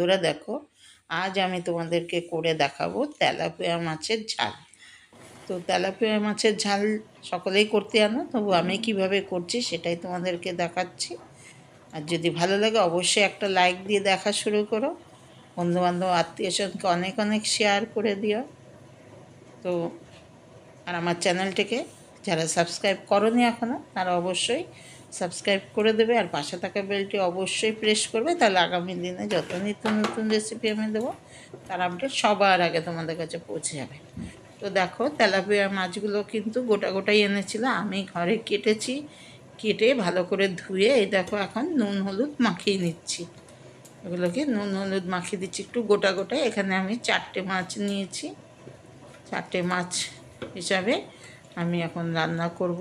বন্ধুরা দেখো, আজ আমি তোমাদেরকে করে দেখাবো তেলাপিয়া মাছের ঝাল। তো তেলাপিয়া মাছের ঝাল সকলেই করতে আনো, তবু আমি কীভাবে করছি সেটাই তোমাদেরকে দেখাচ্ছি। আর যদি ভালো লাগে অবশ্যই একটা লাইক দিয়ে দেখা শুরু করো। বন্ধুবান্ধব, আত্মীয় স্বজনকে অনেক অনেক শেয়ার করে দিও। তো, আর আমার চ্যানেলটিকে যারা সাবস্ক্রাইব করনি এখনও তারা অবশ্যই সাবস্ক্রাইব করে দেবে আর পাশে থাকা বেলটি অবশ্যই প্রেস করবে, তাহলে আগামী দিনে যত নিত্য নতুন রেসিপি আমি দেবো, তার আপডেট সবার আগে তোমাদের কাছে পৌঁছে যাবে। তো দেখো তেলাপিয়া মাছগুলো কিন্তু গোটা গোটাই এনেছিল, আমি ঘরে কেটেছি, কেটে ভালো করে ধুয়ে, এই দেখো এখন নুন হলুদ মাখিয়ে নিচ্ছি। এগুলোকে নুন হলুদ মাখিয়ে দিচ্ছি, একটু গোটা গোটা, এখানে আমি চারটে মাছ নিয়েছি। চারটে মাছ হিসাবে আমি এখন রান্না করব।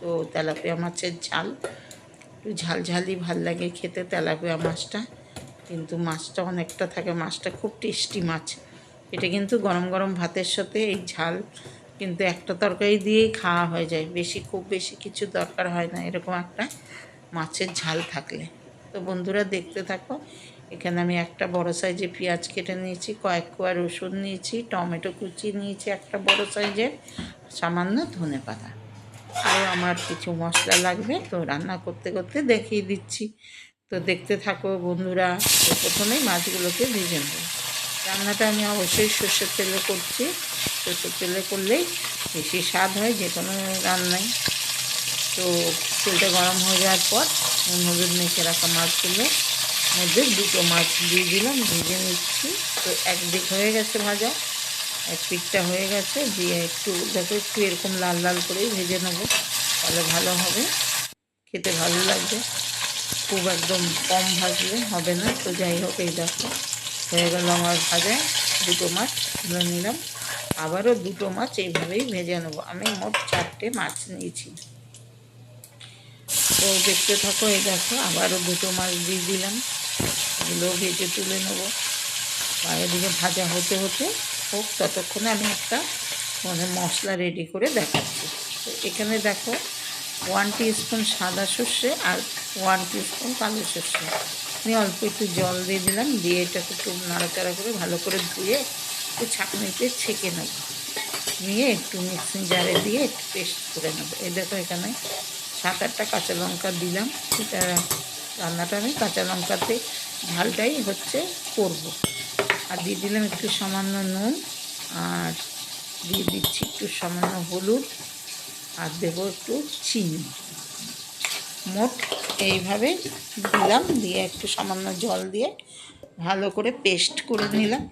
তো তেলাপিয়া মাছের ঝাল। একটু ঝাল ঝালই ভালো লাগে খেতে তেলাপিয়া মাছটা। কিন্তু মাছটা অনেকটা থাকে, মাছটা খুব টেস্টি মাছ। এটা কিন্তু গরম গরম ভাতের সাথে এই ঝাল কিন্তু একটা তরকারি দিয়েই খাওয়া হয়ে যায়। বেশি, খুব বেশি কিছু দরকার হয় না এরকম একটা মাছের ঝাল থাকলে। তো বন্ধুরা দেখতে থাকো, এখানে আমি একটা বড় সাইজে পেঁয়াজ কেটে নিয়েছি, কয়েক কোয়া রসুন নিয়েছি, টমেটো কুচি নিয়েছি একটা বড় সাইজের, সামান্য ধনে পাতা আরও আমার কিছু মশলা লাগবে, তো রান্না করতে করতে দেখিয়ে দিচ্ছি। তো দেখতে থাকো বন্ধুরা, তো প্রথমেই মাছগুলোকে ভেজে নেব। রান্নাটা আমি অবশ্যই সর্ষের তেলে করছি। সর্ষের তেলে করলেই বেশি স্বাদ হয় যে কোনো রান্নায়। তো তেলটা গরম হয়ে যাওয়ার পর নুন মেখে রাখা মাছগুলো, মধ্যে দুটো মাছ দিয়ে দিলাম, ভেজে নিচ্ছি। তো একদিক হয়ে গেছে ভাজা। এক পিঠটা হয়ে গেছে, দিয়ে একটু, দেখো একটু এরকম লাল লাল করেই ভেজে নেব, তাহলে ভালো হবে। খেতে ভালো লাগবে। খুব একদম কম ভাজলে হবে না, তো যাই হোক, এই দেখো, হয়ে গেল আমার ভাজা। দুটো মাছ তুলে নিলাম। আবারও দুটো মাছ এইভাবেই ভেজে নেব। আমি মোট চারটে মাছ নিয়েছি। তো দেখতে থাকো, এই দেখো, আবারও দুটো মাছ দিয়ে দিলাম। এগুলো ভেজে তুলে নেব। আর এদিকে ভাজা হতে হতে হোক, ততক্ষণে আমি একটা মানে মশলা রেডি করে দেখাচ্ছি। তো এখানে দেখো ওয়ান স্পুন সাদা সর্ষে আর ওয়ান স্পুন কালো সর্ষে। আমি অল্প একটু জল দিয়ে দিলাম, দিয়ে এটাকে একটু নাড়াচাড়া করে ভালো করে ধুয়ে একটু ছাঁকনিতে ছেঁকে নেব। নিয়ে একটু মিক্সিং জারে দিয়ে একটু পেস্ট করে নেব। এই দেখো এখানে সাত আটটা কাঁচা লঙ্কা দিলাম। এটা রান্নাটা আমি কাঁচা লঙ্কাতে ঝালটাই হচ্ছে করব। আর দিয়ে দিলাম একটু সামান্য নুন, আর দিয়ে দিচ্ছি একটু সামান্য হলুদ, আর দেবো একটু চিনি। মোট এইভাবে দিলাম, দিয়ে একটু সামান্য জল দিয়ে ভালো করে পেস্ট করে নিলাম।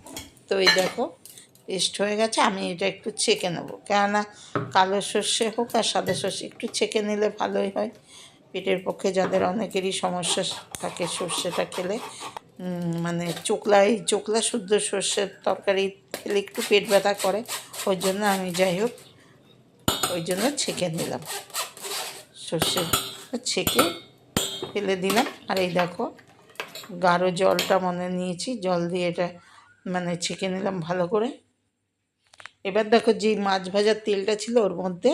তো এই দেখো, পেস্ট হয়ে গেছে, আমি এটা একটু ছেঁকে নেব। কেননা কালো সর্ষে হোক আর সাদা সর্ষে, একটু ছেঁকে নিলে ভালোই হয়। পেটের পক্ষে যাদের অনেকেরই সমস্যা থাকে সর্ষেটা খেলে মানে চোকলাই চোকলা শুদ্ধ সর্ষের তরকারি খেলে একটু পেট ব্যথা করে, ওই জন্য আমি যাই হোক, ওই জন্য ছেঁকে নিলাম। সর্ষে ছেঁকে ফেলে দিলাম। আর এই দেখো, গাঢ় জলটা মনে নিয়েছি, জল দিয়ে এটা মানে ছেঁকে নিলাম ভালো করে। এবার দেখো যে মাছ ভাজার তেলটা ছিল ওর মধ্যে,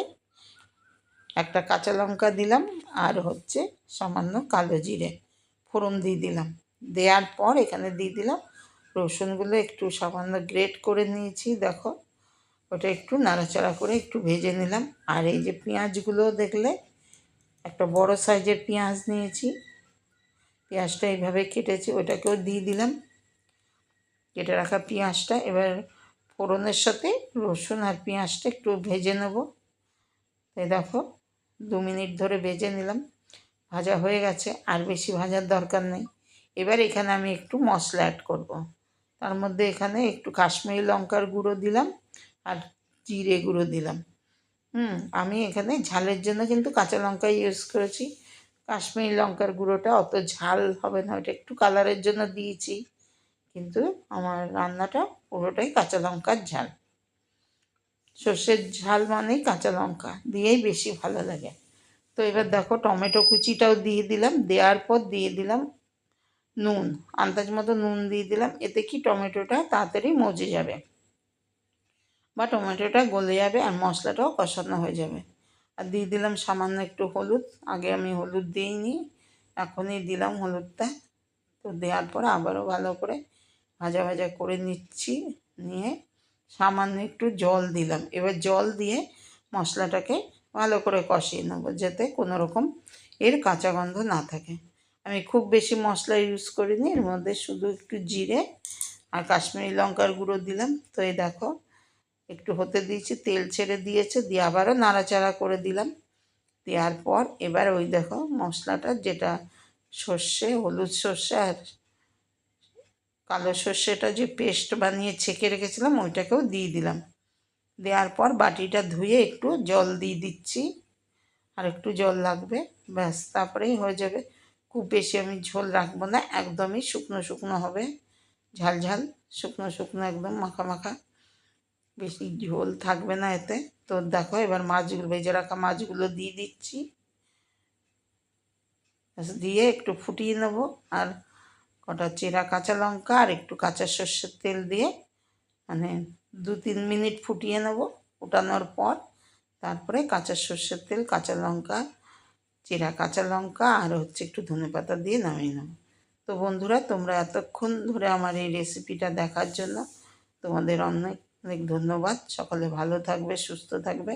একটা কাঁচা লঙ্কা দিলাম, আর হচ্ছে সামান্য কালো জিরে, ফোড়ন দিয়ে দিলাম। দেওয়ার পর এখানে দিয়ে দিলাম। রসুনগুলো একটু সামান্য গ্রেট করে নিয়েছি, দেখো। ওটা একটু নাড়াচাড়া করে একটু ভেজে নিলাম। আর এই যে পেঁয়াজগুলো দেখলে, একটা বড় সাইজের পেঁয়াজ নিয়েছি। পেঁয়াজটা এইভাবে কেটেছি, ওটাকেও দিয়ে দিলাম। কেটে রাখা পেঁয়াজটা, এবার ফোড়নের সাথে রসুন আর পেঁয়াজটা একটু ভেজে নেব। তাই দেখো, দু মিনিট ধরে ভেজে নিলাম। ভাজা হয়ে গেছে, আর বেশি ভাজার দরকার নেই। এবার এখানে আমি একটু মশলা অ্যাড করব। তার মধ্যে এখানে একটু কাশ্মীরি লঙ্কার গুঁড়ো দিলাম আর জিরে গুঁড়ো দিলাম। হুম, আমি এখানে ঝালের জন্য কিন্তু কাঁচা লঙ্কা ইউজ করেছি। কাশ্মীরি লঙ্কার গুঁড়োটা অত ঝাল হবে না ওটা একটু কালারের জন্য দিয়েছি। কিন্তু আমার রান্নাটা পুরোটাই কাঁচা লঙ্কার ঝাল। সর্ষের ঝাল মানেই কাঁচা লঙ্কা, দিয়েই বেশি ভালো লাগে। তো এবার দেখো টমেটো কুচিটাও দিয়ে দিলাম, দেওয়ার পর দিয়ে দিলাম নুন, আন্দাজ মতো নুন দিয়ে দিলাম। এতে কি টমেটোটা তাড়াতাড়ি মজে যাবে? বা টমেটোটা গলে যাবে আর মশলাটাও কষানো হয়ে যাবে। আর দিয়ে দিলাম সামান্য একটু হলুদ। আগে আমি হলুদ দিইনি, এখনই দিলাম হলুদটা। তো দেওয়ার পর আবারও ভালো করে ভাজা ভাজা করে নিচ্ছি, নিয়ে সামান্য একটু জল দিলাম। এবার জল দিয়ে মশলাটাকে ভালো করে কষিয়ে নেব, যাতে কোনো রকম এর কাঁচা গন্ধ না থাকে। আমি খুব বেশি মশলা ইউজ করিনি, এর মধ্যে শুধু একটু জিরে আর কাশ্মীরি লঙ্কার গুঁড়ো দিলাম। তো এই দেখো, একটু হতে দিয়েছি, তেল ছেড়ে দিয়েছে, দিয়ে আবারও নাড়াচাড়া করে দিলাম। দেওয়ার পর এবার ওই দেখো মশলাটা, যেটা সর্ষে, হলুদ সর্ষে আর কালো সর্ষেটা যে পেস্ট বানিয়ে ছেঁকে রেখেছিলাম, ওইটাকেও দিয়ে দিলাম। দেওয়ার পর বাটিটা ধুয়ে একটু জল দিয়ে দিচ্ছি, আর একটু জল লাগবে, ব্যাস, তারপরেই হয়ে যাবে। খুব বেশি আমি ঝোল রাখব না, একদমই শুকনো শুকনো হবে। ঝাল ঝাল, শুকনো শুকনো, একদম মাখা মাখা। বেশি ঝোল থাকবে না এতে। তো দেখো এবার মাছগুলো, ভেজে রাখা মাছগুলো দিয়ে দিচ্ছি। দিয়ে একটু ফুটিয়ে নেব। আর কটা চেরা কাঁচা লঙ্কা আর একটু কাঁচা সর্ষের তেল দিয়ে মানে দু তিন মিনিট ফুটিয়ে নেব। ফুটানোর পর তারপরে কাঁচা সর্ষের তেল, কাঁচা লঙ্কা চেরা কাঁচা লঙ্কা আর হচ্ছে একটু ধনে পাতা দিয়ে নামিয়ে নেব। তো বন্ধুরা, তোমরা এতক্ষণ ধরে আমার এই রেসিপিটা দেখার জন্য তোমাদের অনেক অনেক ধন্যবাদ। সকলে ভালো থাকবে, সুস্থ থাকবে।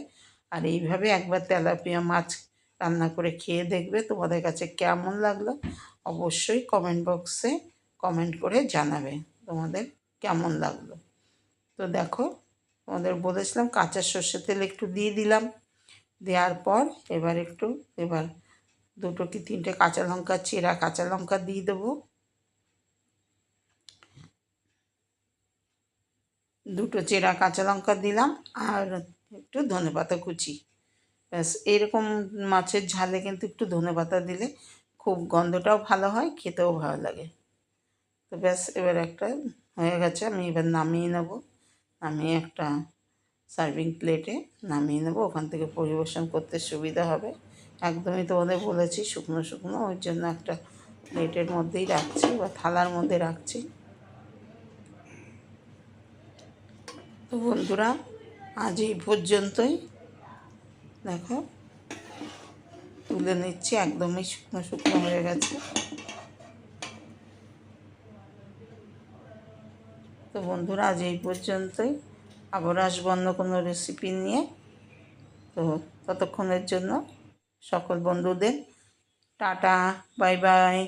আর এইভাবে একবার তেলাপিয়া মাছ রান্না করে খেয়ে দেখবে তোমাদের কাছে কেমন লাগল? অবশ্যই কমেন্ট বক্সে কমেন্ট করে জানাবে তোমাদের কেমন লাগল। তো দেখো, তোমাদের বলেছিলাম কাঁচা সর্ষের তেল একটু দিয়ে দিলাম। দেওয়ার পর এবার একটু, এবার দুটো কি তিনটে কাঁচা লঙ্কা চেরা কাঁচা লঙ্কা দিয়ে দেবো। দুটো চেরা কাঁচা লঙ্কা দিলাম আর একটু ধনে পাতা কুচি। ব্যাস, এরকম মাছের ঝালে কিন্তু একটু ধনে পাতা দিলে খুব গন্ধটাও ভালো হয়, খেতেও ভালো লাগে। তো ব্যাস, এবার একটা হয়ে গেছে, আমি এবার নামিয়ে নেব। নামিয়ে একটা সার্ভিং প্লেটে নামিয়ে নেব। ওখান থেকে পরিবেশন করতে সুবিধা হবে। একদমই তোমাদের বলেছি, শুকনো শুকনো, ওই জন্য একটা প্লেটের মধ্যেই রাখছি বা থালার মধ্যে রাখছি। তো বন্ধুরা, আজ এই পর্যন্তই। দেখো, তুলে নিচ্ছি, একদমই শুকনো শুকনো হয়ে গেছে। তো বন্ধুরা, আজ এই পর্যন্তই। আবার আসব অন্য কোনো রেসিপি নিয়ে। তো ততক্ষণের জন্য সকল বন্ধুদের টাটা বাই বাই